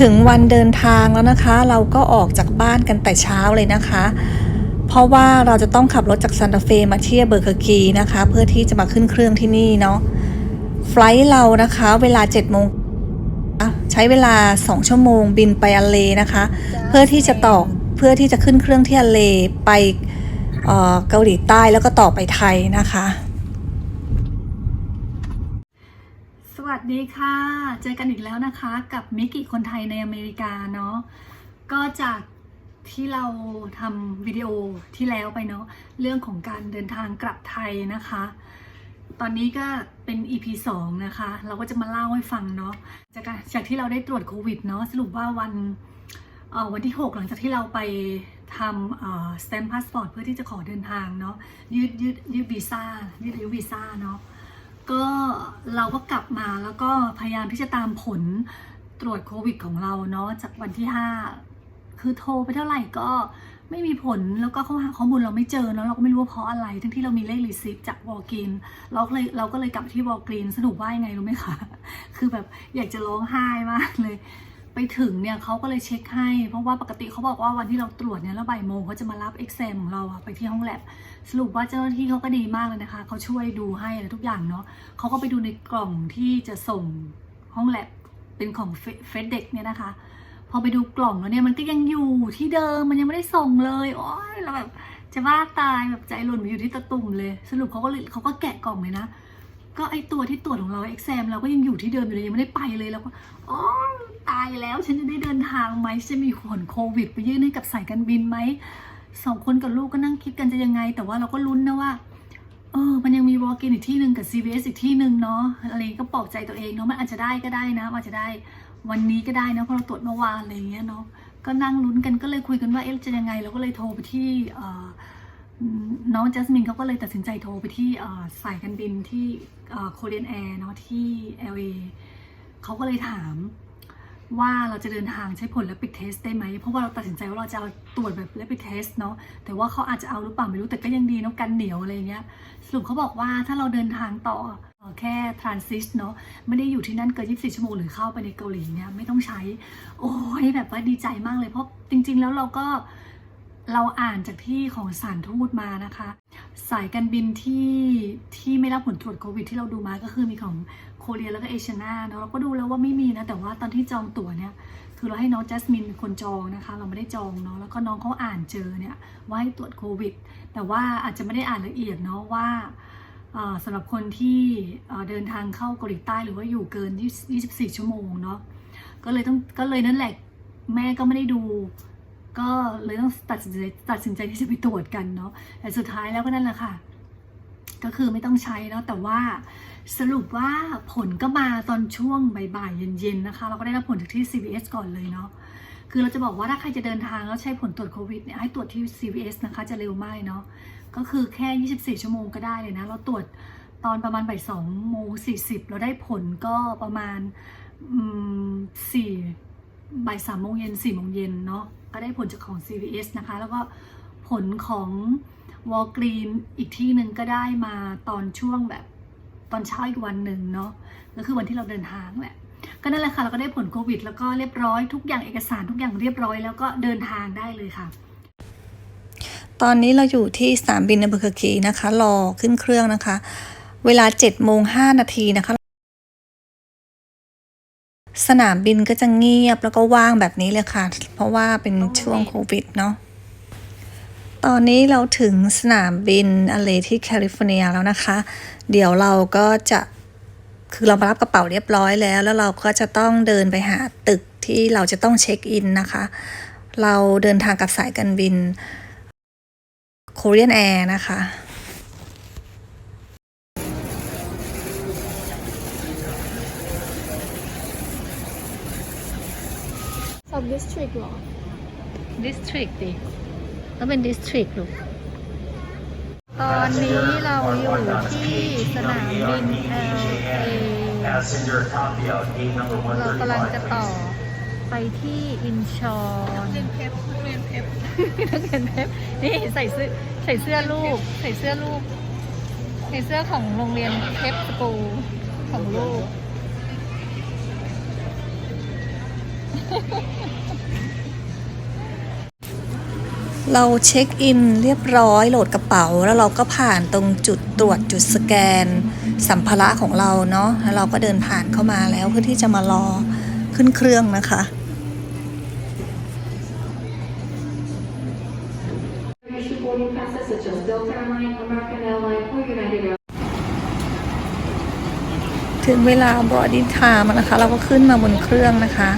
ถึงวันเดินทางแล้วนะคะ เราก็ออกจากบ้านกันแต่เช้าเลยนะคะ เพราะว่าเราจะต้องขับรถจากซานตาเฟมาเที่ยเบอร์เคอร์กีนะคะ เพื่อที่จะมาขึ้นเครื่องที่นี่เนาะไฟล์เรานะคะเวลา7โมงใช้เวลา 2 ชั่วโมงบินไปอเลนะคะ เพื่อที่จะต่อเพื่อที่จะขึ้นเครื่องที่อเลไปเกาหลีใต้แล้วก็ต่อไปไทยนะคะ ส วัสดีค่ะ เจอกันอีกแล้วนะคะกับมิกิคนไทยในอเมริกาเนาะ ก็จากที่เราทำวิดีโอที่แล้วไปเนาะเรื่องของการเดินทางกลับไทยนะคะ ตอนนี้ก็เป็น EP 2 นะคะ เราก็จะมาเล่าให้ฟังเนาะจากจากที่เราได้ตรวจโควิดเนาะสรุปว่าวันวันที่ 6 หลังจากที่เราไปทำสแตมพาสปอร์ตเพื่อที่จะขอเดินทางเนาะยืดยืดยืดวีซ่ายืดอายุวีซ่าเนาะ ก็เราก็กลับมาแล้วก็พยายามที่จะตามผลตรวจโควิดของเราเนาะจากวันที่ 5 คือโทรไปเท่าไหร่ก็ไม่มีผลแล้วก็เขาหาข้อมูลเราไม่เจอเนาะเราก็ไม่รู้ว่าเพราะอะไร ทั้งที่เรามีเลขรีซิปจากวอลกินเราก็เลยเราก็เลยกลับที่วอลกินสรุปว่ายังไงรู้ไหมคะ คือแบบอยากจะร้องไห้มากเลย ไปถึงเนี่ยเขาก็เลยเช็คให้ เพราะว่าปกติเขาบอกว่าวันที่เราตรวจเนี่ยแล้วบ่ายโมงเขาจะมารับเอ็กซมของเราไปที่ห้องแลบสรุปว่าเจ้าหน้าที่เขาก็ดีมากเลยนะคะเขาช่วยดูให้อะไรทุกอย่างเนาะเขาก็ไปดูในกล่องที่จะส่งห้องแลบเป็นของเฟสเด็กเนี่ยนะคะ พอไปดูกล่องแล้วเนี่ยมันก็ยังอยู่ที่เดิมมันยังไม่ได้ส่งเลยโอ้ยเราแบบจะบ้าตายแบบใจหล่นไปอยู่ที่ตะตุ่มเลย สรุปเขาก็เลยเขาก็แกะกล่องเลยนะ ก็ไอตัวที่ตรวจของเราเอ็กซมเราก็ยังอยู่ที่เดิมอยู่เลยยังไม่ได้ไปเลยแล้วก็อ๋อตายแล้วฉันจะได้เดินทางไหมจะมีผลโควิด ไปยื่นให้กับสายการบินไหมสองคนกับลูกก็นั่งคิดกันจะยังไง แต่ว่าเราก็ลุ้นนะว่าเออมันยังมีวอลกินอีกที่หนึ่งกับ CVS อีกที่หนึ่งเนาะอะไรก็ปลอบใจตัวเองเนาะมันอาจจะได้ก็ได้นะอาจจะได้วันนี้ก็ได้นะเพราะเราตรวจเมื่อวานอะไรอย่างเงี้ยเนาะก็นั่งลุ้นกันก็เลยคุยกันว่าเอ๊ะจะยังไงเราก็เลยโทรไปที่เอ่อ น้องจัสมินเขาก็เลยตัดสินใจโทรไปที่สายการบินที่โคเรียนแอร์เนาะที่ LA เขาก็เลยถามว่าเราจะเดินทางใช้ผลและปิดเทสได้ไหม เพราะว่าเราตัดสินใจว่าเราจะเอาตรวจแบบและปิดเทสเนาะแต่ว่าเขาอาจจะเอาหรือเปล่าไม่รู้แต่ก็ยังดีเนาะกันเหนียวอะไรเงี้ยสรุปเขาบอกว่าถ้าเราเดินทางต่อเอ่อแค่ทรานซิสเนาะไม่ได้อยู่ที่นั่นเกิน 24 ชั่วโมงหรือเข้าไปในเกาหลีเนี่ยไม่ต้องใช้ โอ้ยแบบว่าดีใจมากเลยเพราะจริง ๆ แล้วเราก็ เราอ่านจากที่ของสารทูตมานะคะ สายการบินที่ที่ไม่รับผลตรวจโควิด ที่เราดูมาก็คือมีของโคเรียแล้วก็เอเชียนาเนาะเราก็ดูแล้วว่าไม่มีนะ แต่ว่าตอนที่จองตั๋วเนี่ย คือเราให้น้องจัสมินเป็นคนจองนะคะ เราไม่ได้จองเนาะแล้วก็น้องเขาอ่านเจอเนี่ยว่าให้ตรวจโควิด แต่ว่าอาจจะไม่ได้อ่านละเอียดเนาะว่าสำหรับคนที่เดินทางเข้าเกาหลีใต้หรือว่าอยู่เกิน 24 ชั่วโมงเนาะก็เลยต้องก็เลยนั่นแหละแม่ก็ไม่ได้ดู ก็เลยต้องตัดสินใจตัดสินใจที่จะไปตรวจกันเนาะแต่สุดท้ายแล้วก็นั่นแหละค่ะ ก็คือไม่ต้องใช้เนาะแต่ว่าสรุปว่าผลก็มาตอนช่วงบ่ายๆเย็นๆนะคะ เราก็ได้รับผลจากที่ CVS ก่อนเลยเนาะคือเราจะบอกว่าถ้าใครจะเดินทางแล้วใช้ผลตรวจโควิดเนี่ยให้ตรวจที่ CVS นะคะจะเร็วมากเนาะก็คือแค่ 24 ชั่วโมงก็ได้เลยนะ เราตรวจตอนประมาณบ่าย2โมง40เราได้ผลก็ประมาณสี่บ่ายสามโมงเย็นสี่โมงเย็นเนาะ ก็ได้ผลจากของ CVS นะคะ แล้วก็ผลของวอลกรีนอีกที่หนึ่งก็ได้มาตอนช่วงแบบตอนเช้าอีกวันหนึ่งเนาะก็คือวันที่เราเดินทางแหละก็นั่นแหละค่ะเราก็ได้ผลโควิด แล้วก็เรียบร้อยทุกอย่างเอกสารทุกอย่างเรียบร้อยแล้วก็เดินทางได้เลยค่ะ ตอนนี้เราอยู่ที่สนามบินในเบอร์เคอร์กีนะคะ รอขึ้นเครื่องนะคะ เวลา7โมง5นาทีนะคะ สนามบินก็จะเงียบแล้วก็ว่างแบบนี้เลยค่ะ เพราะว่าเป็นช่วงโควิดเนาะตอนนี้เราถึงสนามบินอเลที่แคลิฟอร์เนียแล้วนะคะ เดี๋ยวเราก็จะคือเรามารับกระเป๋าเรียบร้อยแล้ว แล้วเราก็จะต้องเดินไปหาตึกที่เราจะต้องเช็คอินนะคะ เราเดินทางกับสายการบิน Korean Air นะคะ ซับดิสทริกหรอ District ดิต้องเป็น District ลูกตอนนี้เราอยู่ที่สนามบิน LA Passenger copy out gate number เรากำลังจะ 135. ต่อไปที่อินชอนเรียนเพปเรียนเพปนักเรียนเพชรนี่ใส่เสื้อใส่เสื้อลูก ใส่เสื้อลูก ใส่เสื้อของโรงเรียนเพชรสกูลของลูก เราเช็คอินเรียบร้อยโหลดกระเป๋า แล้วเราก็ผ่านตรงจุดตรวจจุดสแกน สัมภาระของเราเนาะแล้วเราก็เดินผ่านเข้ามาแล้วเพื่อที่จะมารอขึ้นเครื่องนะคะ ถึงเวลาบอดี้ไทม์นะคะ เราก็ขึ้นมาบนเครื่องนะคะ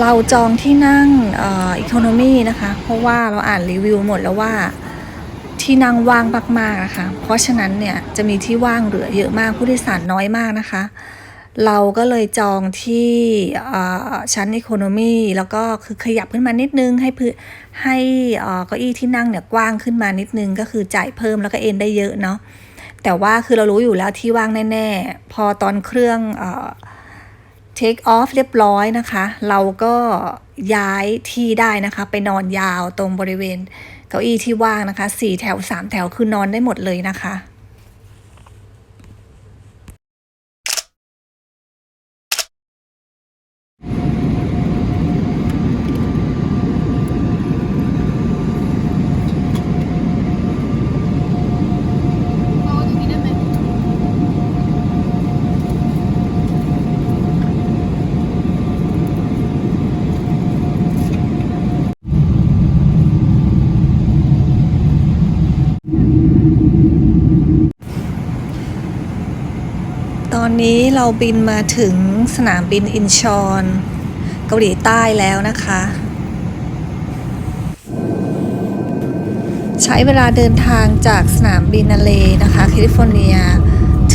เราจองที่นั่งอีโคโนมีนะคะ เพราะว่าเราอ่านรีวิวหมดแล้วว่าที่นั่งว่างมากๆนะคะ เพราะฉะนั้นเนี่ยจะมีที่ว่างเหลือเยอะมากผู้โดยสารน้อยมากนะคะ เราก็เลยจองที่ชั้นอีโคโนมีแล้วก็คือขยับขึ้นมานิดนึง ให้พื้นให้เอ่อเก้าอี้ที่นั่งเนี่ยกว้างขึ้นมานิดนึง ก็คือจ่ายเพิ่มแล้วก็เอนได้เยอะเนาะแต่ว่าคือเรารู้อยู่แล้วที่ว่างแน่ ๆ พอตอนเครื่องอ take off เรียบร้อยนะคะ เราก็ย้ายที่ได้นะคะ ไปนอนยาวตรงบริเวณเก้าอี้ที่ว่างนะคะสี่แถวสามแถวคือนอนได้หมดเลยนะคะ นี้เราบินมาถึงสนามบินอินชอนเกาหลีใต้แล้วนะคะ ใช้เวลาเดินทางจากสนามบินนาเลนะคะแคลิฟอร์เนีย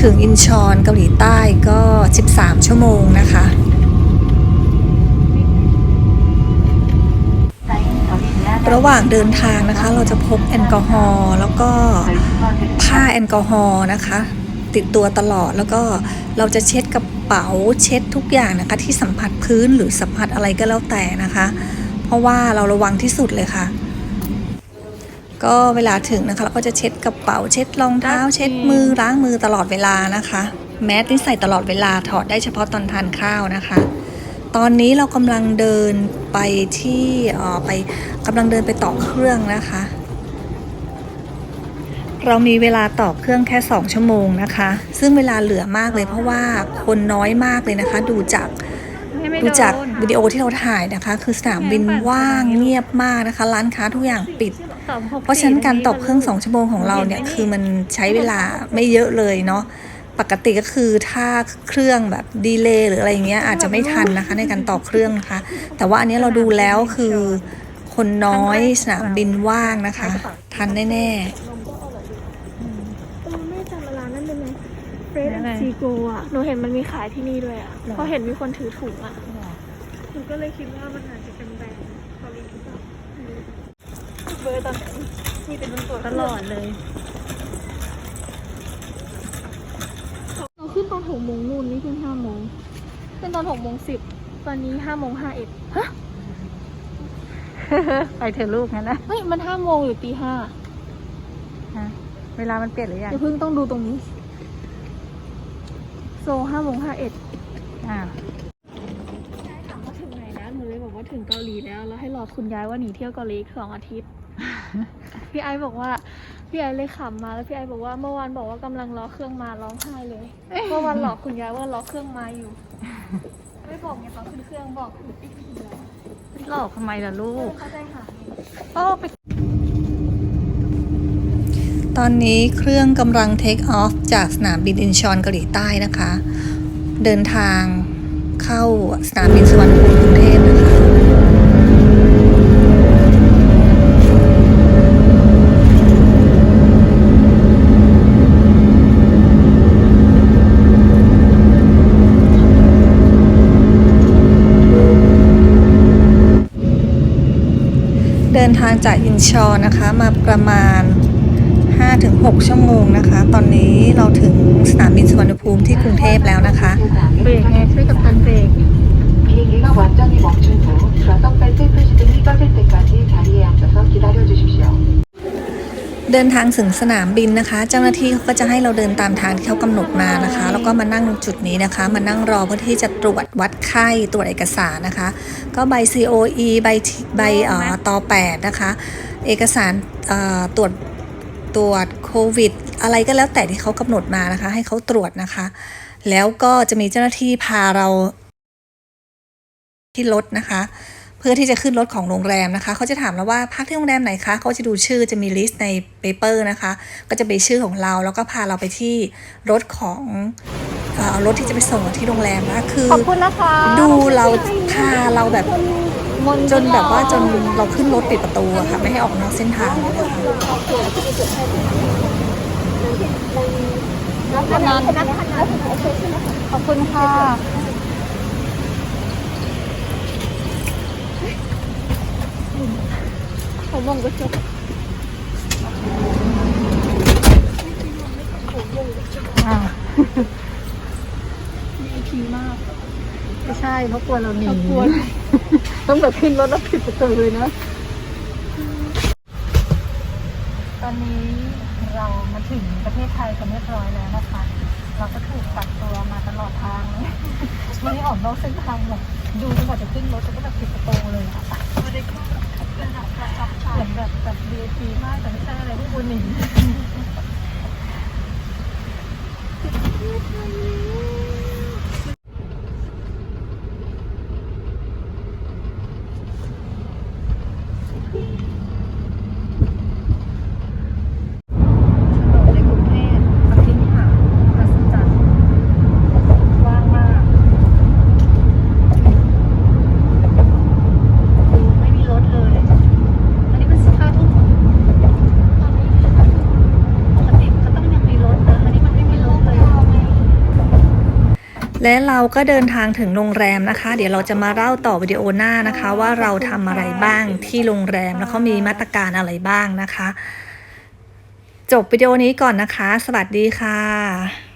ถึงอินชอนเกาหลีใต้ก็ 13 ชั่วโมงนะคะระหว่างเดินทางนะคะเราจะพกแอลกอฮอล์แล้วก็ผ้าแอลกอฮอล์นะคะ ติดตัวตลอด แล้วก็เราจะเช็ดกระเป๋าเช็ดทุกอย่างนะคะที่สัมผัสพื้นหรือสัมผัสอะไรก็แล้วแต่นะคะ เพราะว่าเราระวังที่สุดเลยค่ะ ก็เวลาถึงนะคะเราก็จะเช็ดกระเป๋าเช็ดรองเท้า เช็ดมือล้างมือตลอดเวลานะคะ แมสนี่ใส่ตลอดเวลาถอดได้เฉพาะตอนทานข้าวนะคะ ตอนนี้เรากำลังเดินไปที่เอ่อไปกำลังเดินไปต่อเครื่องนะคะ เรามีเวลาต่อเครื่องแค่ 2 ชั่วโมงนะคะ ซึ่งเวลาเหลือมากเลยเพราะว่าคนน้อยมากเลยนะคะ ดูจากดูจากวิดีโอที่เราถ่ายนะคะ คือสนามบินว่างเงียบมากนะคะ ร้านค้าทุกอย่างปิด เพราะฉะนั้นการต่อเครื่อง 2 ชั่วโมงของเราเนี่ยคือมันใช้เวลาไม่เยอะเลยเนาะปกติก็คือถ้าเครื่องแบบดีเลย์หรืออะไรอย่างเงี้ยอาจจะไม่ทันนะคะในการต่อเครื่องนะคะ แต่ว่าอันนี้เราดูแล้วคือคนน้อยสนามบินว่างนะคะ ทันแน่ ๆ เออไม่จำร้านนั้นได้ไหมเฟ รดแอนซีโกอะหนูเห็นมันมีขายที่นี่ด้วยอะเพราะเห็นมีคนถือถุงอะหนูก็เลยคิดว่ามันอาจจะเป็นแบรนด์เกาหลีหรือเปล่าเบอร์ตอนไหนมีเป็นตัว ตลอดเลยเราขึ้นตอนหกโมงนู่นนี่ขึ้นห้าโมงขึ้นตอนหกโมงสิบตอนนี้ห้าโมงห้าเอ็ดฮะไปเถอะลูกงั้นนะเฮ้ยมันห้าโมงหรือตีห้าเวลามันเปลี่ยนหรือยังเดี๋ยวเพิ่งต้องดูตรงนี้โซห้าโมงห้าเอ็ดอ่าถามว่าถึงไหนแล้วหนูเลยบอกว่าถึงเกาหลีแล้ว แล้วให้รอคุณยายว่าหนีเที่ยวเกาหลีอีกสองอาทิตย์ พี่ไอซ์บอกว่าพี่ไอซ์เลยขำมาแล้วพี่ไอซ์บอกว่าเมื่อวานบอกว่ากำลังรอเครื่องมาร้องไห้เลยเมื่อวานหลอกคุณยายว่ารอเครื่องมาอยู่ ไม่บอกไงตอนขึ้นเครื่องบอกอีกทีแล้วหลอกทำไมล่ะลูกเข้าใจค่ะโอ้ไป ตอนนี้เครื่องกำลังเทคออฟจากสนามบินอินชอนเกาหลีใต้นะคะ เดินทางเข้าสนามบินสุวรรณภูมิกรุงเทพนะคะเดินทางจากอินชอนนะคะมาประมาณ 5-6 ชั่วโมงนะคะ ตอนนี้เราถึงสนามบินสุวรรณภูมิที่กรุงเทพแล้วนะคะเบรกไงช่วยกับการเบรกเดินทางถึงสนามบินนะคะ เจ้าหน้าที่เขาก็จะให้เราเดินตามทางที่เขากำหนดมานะคะ แล้วก็มานั่งจุดนี้นะคะ มานั่งรอเพื่อที่จะตรวจวัดไข้ตรวจเอกสารนะคะ ก็ใบ COE ใบใบต่อ8นะคะ เอกสารตรวจ ตรวจโควิด อะไรก็แล้วแต่ที่เขากำหนดมานะคะ ให้เขาตรวจนะคะ แล้วก็จะมีเจ้าหน้าที่พาเราที่รถนะคะ เพื่อที่จะขึ้นรถของโรงแรมนะคะเขาจะถามเราว่าพักที่โรงแรมไหนคะเขาจะดูชื่อจะมีลิสต์ในเปเปอร์นะคะ ก็จะเป็นชื่อของเราแล้วก็พาเราไปที่รถของเอ่อรถที่จะไปส่งเราที่โรงแรมนะคะคือขอบคุณนะคะดูเราพาเราแบบ จนแบบว่าจนเราขึ้นรถปิดประตูอะค่ะไม่ให้ออกนอกเส้นทางเลยนะคะวันนั้นขอบคุณค่ะผมมองก็ชอบอ่าพีมาก ไม่ใช่เพราะกลัวเราหนีกลัว ต้องแบบขึ้นรถแล้วปิดประตูเลยนะ ตอนนี้เรามาถึงประเทศไทยกันเรียบร้อยแล้วนะคะ เราก็ถูกกักตัวมาตลอดทางเลยไม่ได้ออกนอกเส้นทางแบบดูจนกว่าจะขึ้นรถแล้วก็แบบปิดประตูเลยอะไม่ได้เข้าเหมือนแบบแบบ VIP มากแต่ไม่ใช่อะไรพวกบุญหนีในกรุงเทพอภินิหารรัศจันทร์ว่างมากดูไม่มีรถเลย อันนี้มันสิบห้าทุ่มตอนนี้ปกติเขาต้องยังมีรถนะ อันนี้มันไม่มีรถเลย และเราก็เดินทางถึงโรงแรมนะคะ เดี๋ยวเราจะมาเล่าต่อวิดีโอหน้านะคะ ว่าเราทำอะไรบ้างที่โรงแรมแล้วเขามีมาตรการอะไรบ้างนะคะ จบวิดีโอนี้ก่อนนะคะ สวัสดีค่ะ